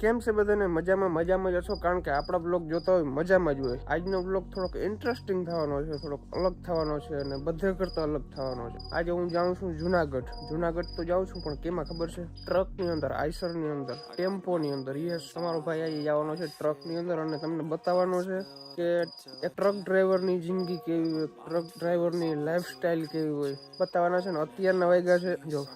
કેમ છે બધાને? મજામાં મજામાં જ હશો? કારણ કે આપણા બ્લોગ જોતા હોય, મજામાં જ હોય. આજનો બ્લોગ થોડોક ઇન્ટરેસ્ટિંગ થવાનો છે, થોડોક અલગ થવાનો છે અને બધે કરતા અલગ થવાનો છે. આજે હું જાઉં છું જુનાગઢ. જુનાગઢ તો જાઉં છું, પણ કેમાં ખબર છે? ટ્રકની અંદર, આઈસરની અંદર, ટેમ્પોની અંદર. યસ, તમારો ભાઈ આજે જવાનો છે ટ્રકની અંદર અને તમને બતાવવાનો છે કે એક ટ્રક ડ્રાઈવરની જિંદગી કેવી હોય, ટ્રક ડ્રાઈવરની લાઈફસ્ટાઈલ કેવી હોય. બતાવવાના છે ને, અત્યારના વાગ્યા છે. જો.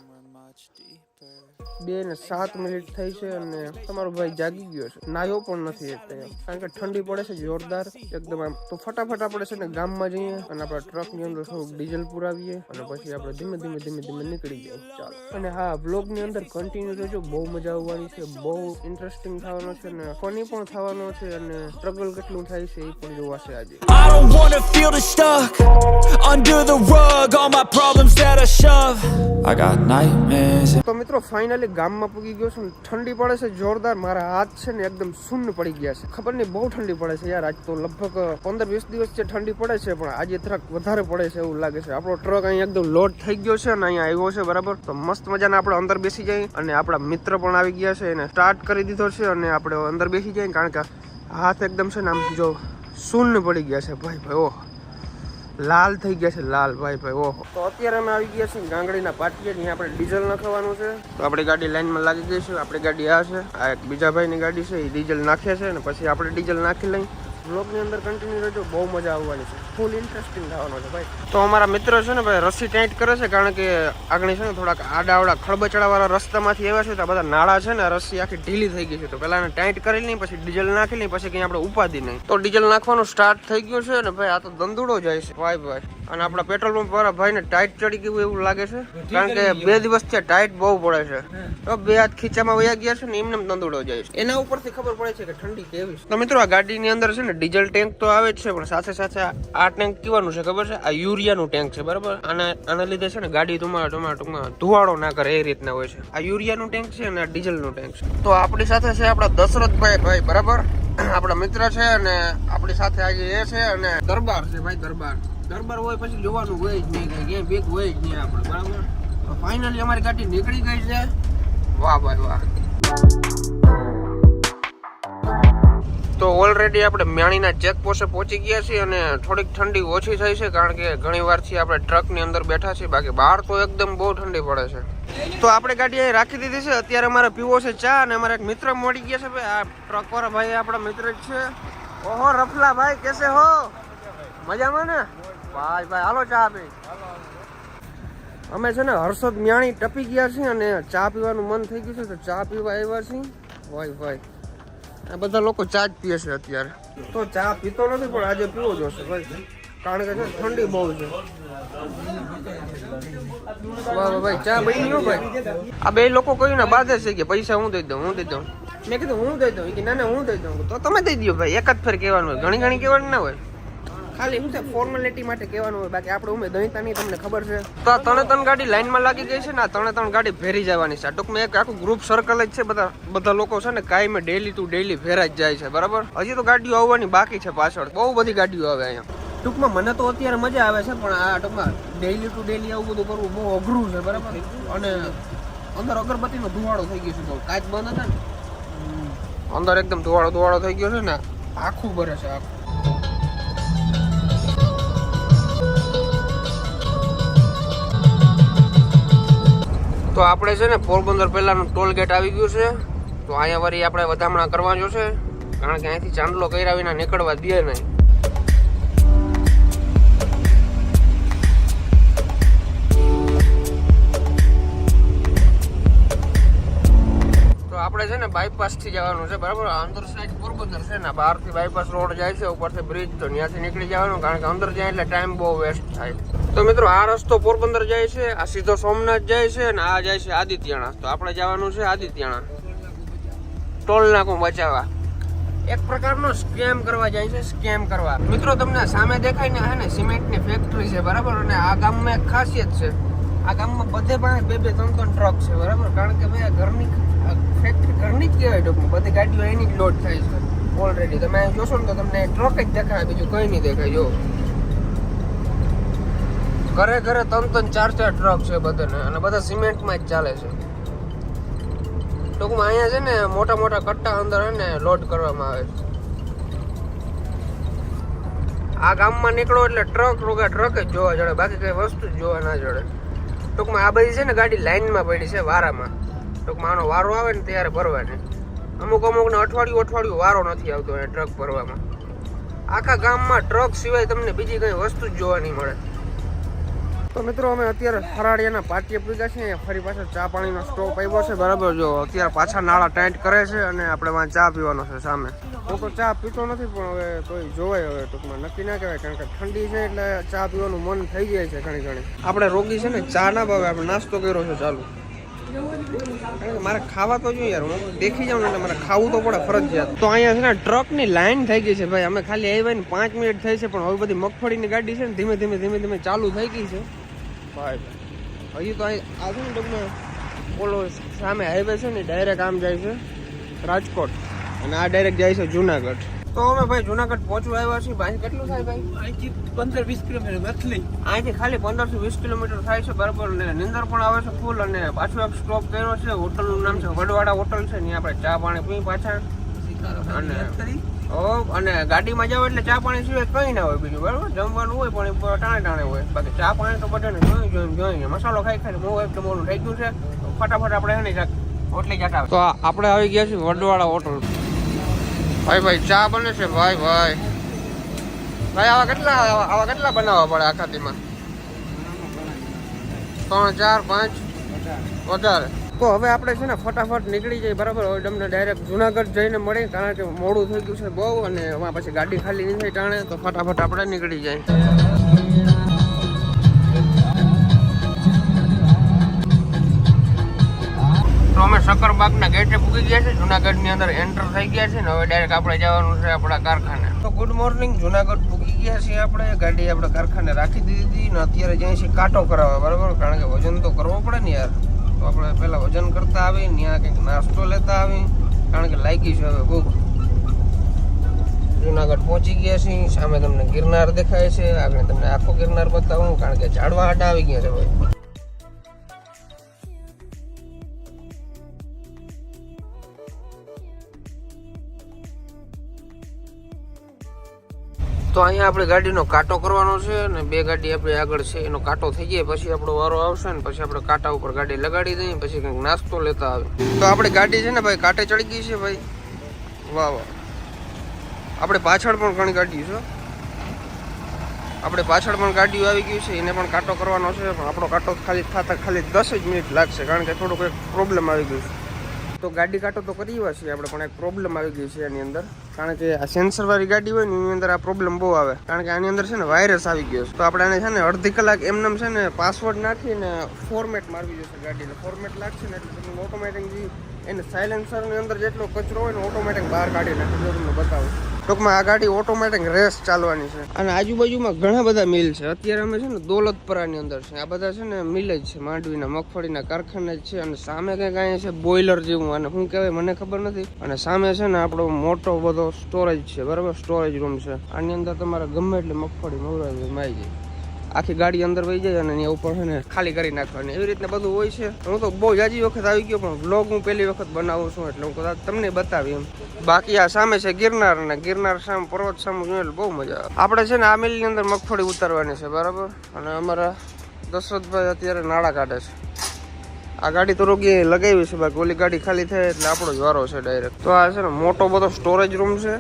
બે ને સાત મિનિટ થઈ છે અને તમારો ભાઈ જાગી ગયો છે. નાયો પણ નથી કારણ કે ઠંડી પડે છે જોરદાર. એકદમ આમ તો ફટાફટ આપણે છે ને ગામમાં જઈએ અને આપણા ટ્રકની અંદર થોડુંક ડીઝલ પુરાવીએ અને પછી આપણે ધીમે ધીમે ધીમે ધીમે નીકળી જઈએ. ચાલો. અને હા બ્લોગની અંદર કન્ટિન્યુ રહેજો. બહુ મજા આવવાની છે બહુ ઇન્ટરેસ્ટિંગ થવાનો છે અને ફની પણ થવાનો છે અને સ્ટ્રગલ કેટલું થાય છે એ પણ જોવાશે આજે. તો મિત્રો ફાઇનલી ગામમાં પૂગી ગયો છું ને ઠંડી પડે છે, જોરદાર. મારા હાથ છે ને એકદમ શૂન્ય પડી ગયા છે. ખબર નહીં, બહુ ઠંડી પડે છે યાર. આજ તો લગભગ પંદર વીસ દિવસ છે ઠંડી પડે છે, પણ આજે થોડાક વધારે પડે છે એવું લાગે છે. આપણો ટ્રક અહીંયા એકદમ લોડ થઈ ગયો છે અને અહીંયા આવ્યો છે, બરાબર? તો મસ્ત મજાના આપણે અંદર બેસી જઈએ અને આપણા મિત્ર પણ આવી ગયા છે, એને સ્ટાર્ટ કરી દીધો છે અને આપણે અંદર બેસી જઈએ, કારણ કે હાથ એકદમ છે ને આમ જો શૂન્ય પડી ગયા છે. ભાઈ ભાઈ, ઓહ. લાલ થઈ ગયા છે, લાલ, ભાઈ ભાઈ, ઓહો. તો અત્યારે અમે આવી ગયા છીએ ગાંગડીના પાટીએ જ્યાં આપણે ડીઝલ નાખવાનું છે. તો આપણી ગાડી લાઈનમાં લાગી ગઈ છે, આપણી ગાડી આ છે, આ એક બીજા ભાઈની ગાડી છે, એ ડીઝલ નાખે છે ને પછી આપણે ડીઝલ નાખી લઈ. બ્લોગની અંદર કન્ટિન્યુ રહેજો બહુ મજા આવવાની છે. ફૂલ ઇન્ટરેસ્ટિંગ થવાનો છે ભાઈ. તો અમારા મિત્ર છે ને ભાઈ રસી ટાઈટ કરે છે કારણ કે આગળ છે ને થોડાક આડાવડા ખળબચડાવાળા રસ્તામાંથી આવ્યા છે તો બધા નાળા છે ને રસી આખી ઢીલી થઈ ગઈ છે. તો પહેલા એને ટાઈટ કરી લઈ પછી ડીઝલ નાખી લઈ પછી કંઈ આપણે ઉપાધિ નહીં. તો ડીઝલ નાખવાનું સ્ટાર્ટ થઈ ગયું છે ને ભાઈ આ તો દંદુડો જાય છે. ભાઈ ભાઈ. અને આપણા પેટ્રોલ પંપ વાળા ભાઈને ટાઈટ ચડી ગયું એવું લાગે છે. કારણ કે બે દિવસથી ટાઈટ બહુ પડે છે. તો બે હાથ ખીચામાં વયા ગયા છે ને એમને તંદુડો જાય છે. એના ઉપરથી ખબર પડે છે કે ઠંડી કેવી છે. તો મિત્રો આ ગાડીની અંદર છે ને ડીઝલ ટેન્ક તો આવે જ છે, પણ સાથે સાથે આ ટેન્ક કેવાનું છે, ખબર છે? આ યુરિયાનું ટેન્ક છે, બરાબર? આના આના લીધે છે ને ગાડી તમારા તમારા ટૂંકમાં ધુવાડો ના કરે એ રીતના હોય છે. આ યુરિયાનું ટેન્ક છે અને આ ડીઝલનું ટેન્ક છે. તો આપણી સાથે છે આપણા દશરથભાઈ ભાઈ, બરાબર? આપણા મિત્ર છે અને આપણી સાથે આજે એ છે અને દરબાર છે ભાઈ, દરબાર. દરબાર હોય પછી જોવાનું હોય જ નહીં કઈ, ક્યાંય ભેગ હોય જ નહીં આપણે, બરાબર? ફાઇનલી અમારી ગાડી નીકળી ગઈ છે. વાહ ભાઈ, વાહ. તો ઓલરેડી આપણે મ્યાણીના ચેક પોસ્ટે પહોંચી ગયા છીએ અને થોડીક ઠંડી ઓછી થઈ છે કારણ કે ઘણી વારથી આપણે ટ્રકની અંદર બેઠા છીએ. બાકી બહાર તો એકદમ બહુ ઠંડી પડે છે. તો આપણે ગાડી અહીં રાખી દીધી છે. અત્યારે અમારે પીવો છે ચા અને અમારા એક મિત્ર મળી ગયા છે ભાઈ. આ ટ્રક વાળા ભાઈ આપણા મિત્ર જ છે. ઓહો, રફલા ભાઈ, કેસે હો? મજામાં ને? ભાઈ ભાઈ, હાલો ચા પી. અમે છે ને હર્ષદ મ્યાણી ટપી ગયા છીએ અને ચા પીવાનું મન થઈ ગયું છે તો ચા પીવા આવ્યા છીએ. ભાઈ ભાઈ આ બધા લોકો ચા જ પીએ છે અત્યારે. તો ચા પીતો નથી પણ આજે પીવો જોશે ભાઈ. કારણ કે છે ઠંડી બહુ છે. વાહ ભાઈ ચા બની ગયો ભાઈ. આ બે લોકો કહ્યું ને બાધે છે કે પૈસા હું દઈ દઉં હું દઈ દઉં? મેં કીધું હું દઈ દઉં. કે ના ના હું દઈ દઉં. તો તમે દઈ દો ભાઈ એક જ ફેર કહેવાનું હોય. ઘણી ઘણી કહેવાનું ના હોય. ખાલી શું છે ફોર્મેલિટી માટે કહેવાનું હોય. બાકી આપણે ઉમે દહીંતા નહીં તમને ખબર છે. તો આ ત્રણે ત્રણ ગાડી લાઈનમાં લાગી ગઈ છે ને આ ત્રણે ત્રણ ગાડી ભેરી જવાની છે. આ ટૂંકમાં એક આખું ગ્રુપ સર્કલ જ છે બધા બધા લોકો છે ને કાયમે ડેલી ટુ ડેલી ભેરા જ જાય છે બરાબર? હજી તો ગાડીઓ આવવાની બાકી છે પાછળ. બહુ બધી ગાડીઓ આવે અહીંયા. ટૂંકમાં મને તો અત્યારે મજા આવે છે પણ આ ટૂંકમાં ડેલી ટુ ડેલી આવું બધું કરવું બહુ અઘરું છે બરાબર? અને અંદર અગરબત્તીનો ધુવાડો થઈ ગયો છે બહુ. કાચ બંધ હતા ને? અંદર એકદમ ધુવાડો ધુવાડો થઈ ગયો છે ને? આખું ભરે છે આખું. તો આપણે છે ને પોરબંદર પહેલાનું ટોલ ગેટ આવી ગયું છે. તો અહીંયા વળી આપણે વધામણા કરવા જોશે કારણ કે અહીંથી ચાંદલો કર્યા વિના નીકળવા દે નહીં. તો આપણે છે ને બાયપાસથી જવાનું છે, બરાબર? અંદર સાઈડ પોરબંદર છે ને, બહારથી બાયપાસ રોડ જાય છે, ઉપરથી બ્રિજ તો ત્યાંથી નીકળી જવાનું, કારણ કે અંદર જાય એટલે ટાઈમ બહુ વેસ્ટ થાય. તો મિત્રો, આ રસ્તો પોરબંદર જાય છે, આ સીધો સોમનાથ જાય છે અને આ જાય છે આદિત્યણા તો આપણે જવાનું છે આદિત્યણા ટોલ નાકું બચાવવા. એક પ્રકારનો સ્કેમ કરવા જાય છે, સ્કેમ કરવા. મિત્રો, તમને સામે દેખાય ને હે ને સિમેન્ટની ફેક્ટરી છે, બરાબર? અને આ ગામમાં એક ખાસિયત છે. આ ગામમાં બધે પાસે બે બે ત્રણ ત્રણ ટ્રક છે, બરાબર? કારણ કે ભાઈ આ ઘરની ફેક્ટરી ઘરની જ કહેવાય ટૂંકમાં. બધી ગાડીઓ એની જ લોડ થાય છે ઓલરેડી તમે જોશો ને તો તમને ટ્રક જ દેખાય, બીજું કંઈ નહીં દેખાય જો ઘરે ઘરે ત્રણ ત્રણ ચાર ચાર ટ્રક છે બધાને, અને બધા સિમેન્ટમાં જ ચાલે છે. ટૂંકમાં અહીંયા છે ને મોટા મોટા કટ્ટા અંદર ને લોડ કરવામાં આવે છે. આ ગામમાં નીકળો એટલે ટ્રક રોગા ટ્રક જ જોવા જડે, બાકી કઈ વસ્તુ જ જોવા ના જડે. ટૂંકમાં આ બધી છે ને ગાડી લાઈનમાં પડી છે વારામાં. ટૂંકમાં આનો વારો આવે ને ત્યારે ભરવાની. અમુક અમુક ને અઠવાડિયું અઠવાડિયું વારો નથી આવતો ટ્રક ભરવામાં. આખા ગામમાં ટ્રક સિવાય તમને બીજી કઈ વસ્તુ જ જોવા નહીં મળે. તો મિત્રો અમે અત્યારે ફરાળિયાના પાટીએ પૂજા છે અહીંયા ફરી પાછો ચા પાણીનો સ્ટોપ આવ્યો છે. બરાબર, જો અત્યારે પાછા નાળા ટાઈટ કરે છે અને આપણે વાં ચા પીવાનો છે સામે. હું તો ચા પીતો નથી, પણ હવે તોય જોવાય હવે ટૂંકમાં. નક્કી ના કહેવાય, કારણ કે ઠંડી છે એટલે ચા પીવાનું મન થઈ જાય છે ઘણી ઘણી. આપણે રોગી છે ને, ચા ના ભાવે, આપણે નાસ્તો કર્યો છે ચાલુ. મારે ખાવા તો જોઈએ યાર, હું દેખી જાઉં એટલે મારે ખાવું તો પડે ફરજિયાત. તો અહીંયા છે ને, ટ્રકની લાઈન થઈ ગઈ છે ભાઈ. અમે ખાલી આવ્યા ને પાંચ મિનિટ થઈ છે, પણ હવે બધી મગફળીની ગાડી છે ને, ધીમે ધીમે ધીમે ધીમે ચાલુ થઈ ગઈ છે. ભાઈ. હજી તો અહીં આ છે ઓલો સામે હાઈવે છે ને ડાયરેક્ટ આમ જાય છે રાજકોટ. અને આ ડાયરેક્ટ જાય છે જુનાગઢ. તો અમે ભાઈ જુનાગઢ પહોંચવા આવ્યા છીએ. ભાઈ કેટલું થાય ભાઈ? અહીંથી પંદર વીસ કિલોમીટર મથલી અહીંથી ખાલી પંદરથી વીસ કિલોમીટર થાય છે બરાબર. ને નિંદર પણ આવે છે ફૂલ અને પાછો એક સ્ટોપ કર્યો છે. હોટલનું નામ છે વડવાડા હોટલ છે. ત્યાં આપણે ચા પાણી પી પાછા. અને અને ગાડીમાં જાવ એટલે ચા પાણી સિવાય કંઈ ના હોય બીજું, બરાબર? જમવાનું હોય પણ ટાણે ટાણે હોય. બાકી ચા પાણી તો બધાને જોઈ જોઈને જોઈને મસાલો ખાઈ ખાઈ મોં એકદમ ઓલું થઈ ગયું છે. ફટાફટ આપણે એને ઓટલી જાટા તો આપણે આવી ગયા છીએ વડવાળા હોટલ. ભાઈ ભાઈ, ચા બને છે? ભાઈ ભાઈ. ભાઈ, આવા કેટલા આવા કેટલા બનાવવા પડે આખા દીમાં? ત્રણ, ચાર, પાંચ? વધારે. તો હવે આપણે છે ને ફટાફટ નીકળી જઈએ, બરાબર? હવે તમને ડાયરેક્ટ જુનાગઢ જઈને મળી કારણ કે મોડું થઈ ગયું છે બહુ, અને એમાં પછી ગાડી ખાલી નહીં થઈ ટાણે, તો ફટાફટ આપણે નીકળી જાય તો અમે શક્કરબાગના ગેટે પૂકી ગયા છે જુનાગઢની અંદર એન્ટર થઈ ગયા છે ને હવે ડાયરેક્ટ આપણે જવાનું છે આપણા કારખાને. તો ગુડ મોર્નિંગ જુનાગઢ પૂકી ગયા છીએ આપણે, ગાડી આપણે કારખાને રાખી દીધી ને અત્યારે જઈએ છીએ કાંટો કરાવવા, બરાબર? કારણ કે વજન તો કરવો પડે ને યાર. તો આપણે પહેલા વજન કરતા આવી ત્યાં કંઈક નાસ્તો લેતા આવી કારણ કે લાગી છે હવે ભૂખ. જુનાગઢ પહોંચી ગયા છીએ. સામે તમને ગિરનાર દેખાય છે. આગળ તમને આખો ગિરનાર બતાવું, કારણ કે ઝાડવા હાટા આવી ગયા છે ભાઈ. તો અહીંયા આપણે ગાડીનો કાંટો કરવાનો છે અને બે ગાડી આપણી આગળ છે, એનો કાંટો થઈ જાય પછી આપણો વારો આવશે ને પછી આપણે કાંટા ઉપર ગાડી લગાડી દઈએ પછી કંઈક નાસ્તો લેતા આવે. તો આપણી ગાડી છે ને ભાઈ, કાંટે ચડી ગઈ છે ભાઈ. વાહ વાહ. આપણે પાછળ પણ ઘણી ગાડીઓ છે. આપણે પાછળ પણ ગાડીઓ આવી ગયું છે, એને પણ કાંટો કરવાનો છે, પણ આપણો કાંટો ખાલી થતા ખાલી દસ જ મિનિટ લાગશે, કારણ કે થોડુંક એક પ્રોબ્લેમ આવી ગયું છે. તો ગાડી કાંટો તો કરી એવા છીએ આપણે, પણ એક પ્રોબ્લેમ આવી ગઈ છે એની અંદર. કારણ કે આ સેન્સર વાળી ગાડી હોય ને, એની અંદર આ પ્રોબ્લેમ બહુ આવે. કારણ કે આની અંદર છે ને વાયરસ આવી ગયો તો આપણે આને છે ને અડધી કલાક એમનેમ છે ને પાસવર્ડ નાખીને ફોર્મેટ મારવી જશે ગાડીને. ફોર્મેટ લાગશે ને એટલે તમને ઓટોમેટિક એને સાયલેન્સરની અંદર જેટલો કચરો હોય ને ઓટોમેટિક બહાર કાઢી નાખે. તમને બતાવું. ટૂંકમાં આ ગાડી ઓટોમેટિક રેસ ચાલવાની છે. અને આજુબાજુમાં ઘણા બધા મિલ છે. અત્યારે અમે છે ને દોલતપરાની અંદર છે. આ બધા છે ને મિલ જ છે. માંડવીના, મગફળીના, કારખાના જ છે અને સામે કંઈક અહીંયા છે બોઈલર જેવું. અને શું કહેવાય, મને ખબર નથી, અને સામે છે ને આપણો મોટો બધો સ્ટોરેજ છે. બરાબર? સ્ટોરેજ રૂમ છે. આની અંદર તમારે ગમે એટલે મગફળી મવરાવી માઈ જાય આખી ગાડી અંદર વહી જાય અને ઉપર છે ને ખાલી કરી નાખવાની. એવી રીતના બધું હોય છે. હું તો બહુ જાજી વખત આવી ગયો, પણ વ્લોગ હું પહેલી વખત બનાવું છું એટલે હું કદાચ તમને બતાવી એમ. બાકી આ સામે છે ગિરનાર અને ગિરનાર સામે પર્વત સામે જોઈએ બહુ મજા આવે. આપણે છે ને આ મિલની અંદર મગફળી ઉતારવાની છે, બરાબર? અને અમારા દશરથભાઈ અત્યારે નાળા કાઢે છે. આ ગાડી તો રોગી લગાવી છે, બાકી ઓલી ગાડી ખાલી થાય એટલે આપણો જ વારો છે ડાયરેક્ટ. તો આ છે ને મોટો બધો સ્ટોરેજ રૂમ છે.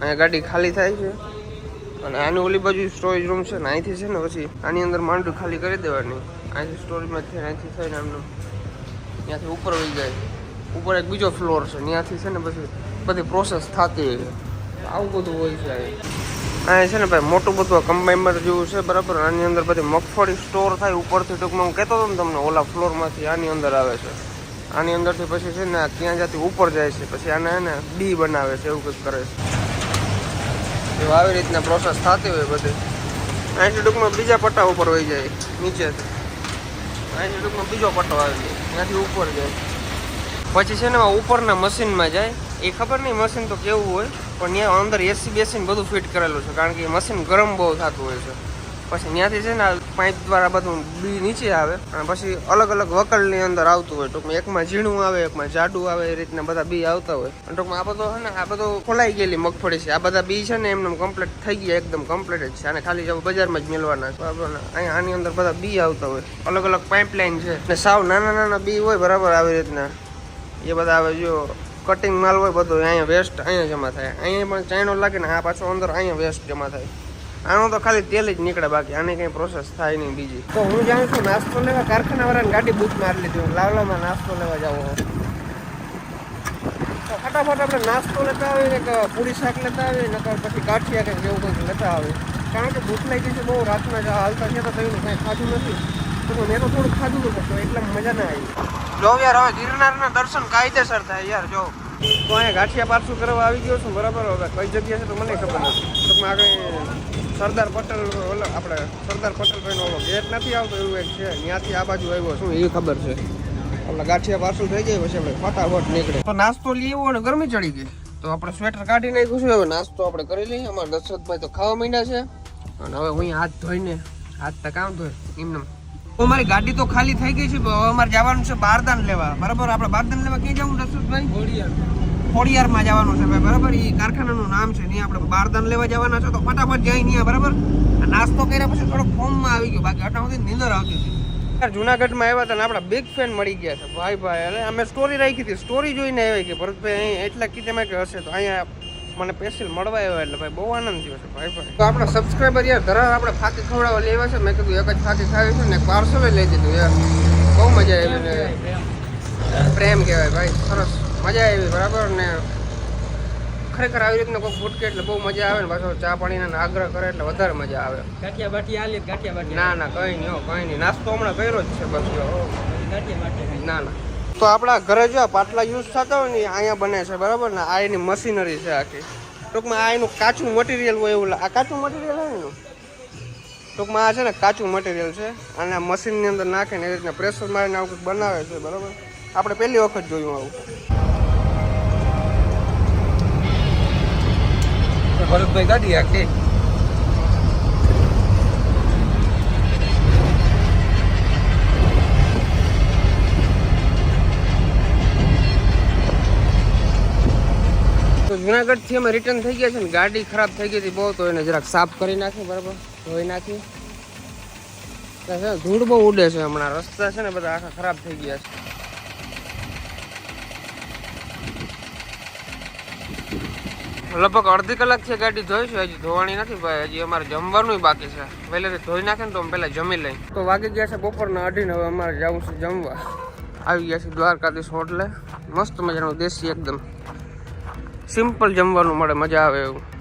અહીંયા ગાડી ખાલી થાય છે. અને આની ઓલી બાજુ સ્ટોરેજ રૂમ છે ને, અહીંથી છે ને પછી આની અંદર માંડું ખાલી કરી દેવાની. અહીંથી સ્ટોરેજમાં થઈને અહીંથી થઈને આમનું ત્યાંથી ઉપર વહી જાય. ઉપર એક બીજો ફ્લોર છે, ત્યાંથી છે ને પછી બધી પ્રોસેસ થતી હોય આવું બધું હોય છે અહીં. અહીંયા છે ને ભાઈ મોટું બધું કમ્બાઈનર જેવું છે, બરાબર? આની અંદર બધી મગફળી સ્ટોર થાય ઉપરથી ટૂંકમાં. હું કહેતો હતો ને તમને, ઓલા ફ્લોરમાંથી આની અંદર આવે છે. આની અંદરથી પછી છે ને ક્યાં જતી ઉપર જાય છે, પછી આને બી બનાવે છે, એવું કંઈક કરે છે. જો આવી રીતના પ્રોસેસ થતી હોય બધી. અહીંથી ટૂંકમાં બીજા પટ્ટા ઉપર હોય જાય, નીચેથી. અહીંથી ટૂંકમાં બીજો પટ્ટો આવી જાય, ત્યાંથી ઉપર જાય. પછી છે ને ઉપરના મશીનમાં જાય. એ ખબર નહીં મશીન તો કેવું હોય, પણ ત્યાં અંદર એસી બેસીને બધું ફિટ કરેલું છે, કારણ કે એ મશીન ગરમ બહુ થતું હોય છે. પછી ત્યાંથી છે ને પાઇપ દ્વારા બધું બી નીચે આવે અને પછી અલગ અલગ વકલની અંદર આવતું હોય. ટૂંકમાં એકમાં ઝીણું આવે, એકમાં જાડું આવે, એ રીતના બધા બી આવતા હોય. અને ટૂંકમાં આ બધો છે ને, આ બધો ખોલાઈ ગયેલી મગફળી છે. આ બધા બી છે ને એમને કમ્પ્લીટ થઈ ગયા, એકદમ કમ્પ્લીટ જ છે. અને ખાલી જવું બજારમાં જ મેળવાના છે. બરાબર અહીંયા આની અંદર બધા બી આવતા હોય. અલગ અલગ પાઇપલાઇન છે. ને સાવ નાના નાના બી હોય બરાબર આવી રીતના. એ બધા આવે જો કટિંગ માલ હોય બધું અહીંયા વેસ્ટ અહીંયા જમા થાય. અહીંયા પણ ચાઇનો લાગે ને, આ પાછો અંદર અહીંયા વેસ્ટ જમા થાય. આનું તો ખાલી તેલ જ નીકળે બાકી આની કઈ પ્રોસેસ થાય નહીં બીજી. તો હું જાઉં છું નાસ્તો લેવા કારખાના વાળાની ગાડી બુક મારી લીધી લાવલામાં નાસ્તો લેવા જાવ તો ફટાફટ આપણે નાસ્તો લેતા આવીએ કે પૂરી શાક લેતા આવીએ નકર પછી કાઠિયા કંઈક જેવું કંઈક લેતા આવે કારણ કે ભૂખ લાગી છે બહુ રાતના જ હાલતા છે તો થયું કાંઈ ખાધું નથી. તો મેં તો થોડું ખાધું હતું તો એટલે મજા ના આવી. જો યાર હવે ગિરનારના દર્શન કાયદેસર થાય યાર જો. તો અહીંયા ગાંઠિયા પાર્સલ કરવા આવી ગયો છું બરાબર? હવે કઈ જગ્યા છે તો મને ખબર નથી. ટૂંકમાં આગળ સરદાર પટેલ ઓલો આપણે સરદાર પટેલ ભાઈનો ઓલો ગેટ નથી આવતો એવું એક છે. ત્યાંથી આ બાજુ આવ્યો શું એ ખબર છે. આપણે ગાંઠિયા પાર્સલ થઈ જાય પછી આપણે ફટાફટ નીકળે. તો નાસ્તો લેવો અને ગરમી ચડી ગઈ. તો આપણે સ્વેટર કાઢી નાખ્યું છે હવે નાસ્તો આપણે કરી લઈએ. અમારા દશરથભાઈ તો ખાવા માંડ્યા છે. અને હવે હું હાથ ધોઈને હાથ તો કામ ધોય એમને અમારી ગાડી તો ખાલી થઈ ગઈ છે અમારે જવાનું છે બારદાન લેવા. બરાબર? આપણે બારદાન લેવા ક્યાં જવું દશરથભાઈ ખોડિયારમાં જવાનું છે ભાઈ, બરાબર? એ કારખાનાનું નામ છે, નહીં આપણે બારદાન લેવા જવાના છે, તો ફટાફટ જાય નહીં બરાબર? નાસ્તો કર્યા પછી થોડો ફોર્મમાં આવી ગયો, બાકી આટલા સુધી નીંદર આવતી હતી. જુનાગઢમાં આવ્યા હતા આપણા બિગ ફેન મળી ગયા છે, ભાઈ ભાઈ એટલે અમે સ્ટોરી રાખી હતી સ્ટોરી જોઈને આવ્યા કે ભરતભાઈ અહીં એટલા કીધે કે હશે તો અહીંયા મને પેન્સિલ મળવા આવ્યો એટલે ભાઈ બહુ આનંદ થયો છે ભાઈ ભાઈ. તો આપણા સબસ્ક્રાઈબર યાર ધરાર આપણે ફાકી ખવડાવવા લેવા છે. મેં કીધું એક જ ફાકી ખાવી છે ને પાર્સલ લઈ દીધું યાર. બહુ મજા આવી ને પ્રેમ કહેવાય ભાઈ સરસ મજા આવી બરાબર? ને ખરેખર આવી રીતના કોઈ ફૂટકે એટલે બહુ મજા આવે ને પાછો ચા પાણીના આગ્રહ કરે એટલે વધારે મજા આવે. ગાંઠિયા બાટી આલી ગાંઠિયા બાટી ના ના કઈ નહીં હો કઈ નહીં. નાસ્તો હમણાં કર્યો જ છે બસ જો. ગાંઠિયા બાઠિયા. ના ના. તો આપણા ઘરે જો પાટલા યુઝ થતા હોય ને અહીંયા બને છે, બરાબર ને? આ એની મશીનરી છે આખી. ટૂંકમાં આ એનું કાચું મટીરિયલ હોય એવું આ કાચું મટીરિયલ હોય ને ટૂંકમાં આ છે ને કાચું મટીરિયલ છે. અને આ મશીનની અંદર નાખીને એવી રીતના પ્રેશર મારીને આવું કંઈક બનાવે છે, બરાબર? આપણે પહેલી વખત જોયું આવું. ભરતભાઈ ગાડી આખી. જુનાગઢથી અમે રિટર્ન થઈ ગયા છે ને, ગાડી ખરાબ થઈ ગઈ હતી બહુ, તો એને જરાક સાફ કરી નાખી, બરાબર? ધોઈ નાખી. ધૂળ બહુ ઉડે છે હમણાં. રસ્તા છે ને, બધા આખા ખરાબ થઈ ગયા છે. લગભગ અડધી કલાકથી ગાડી ધોઈ છે, હજી ધોવાની નથી, ભાઈ, હજી અમારે જમવાનું બાકી છે. પહેલેથી ધોઈ નાખે ને તો અમે પહેલા જમી લઈ તો વાગી ગયા છે બપોરના અઢીને, હવે અમારે જવું છે જમવા. આવી ગયા છે દ્વારકાધીશ હોટલે. મસ્ત મજાનું દેશી એકદમ. સિમ્પલ જમવાનું મળે મજા આવે એવું.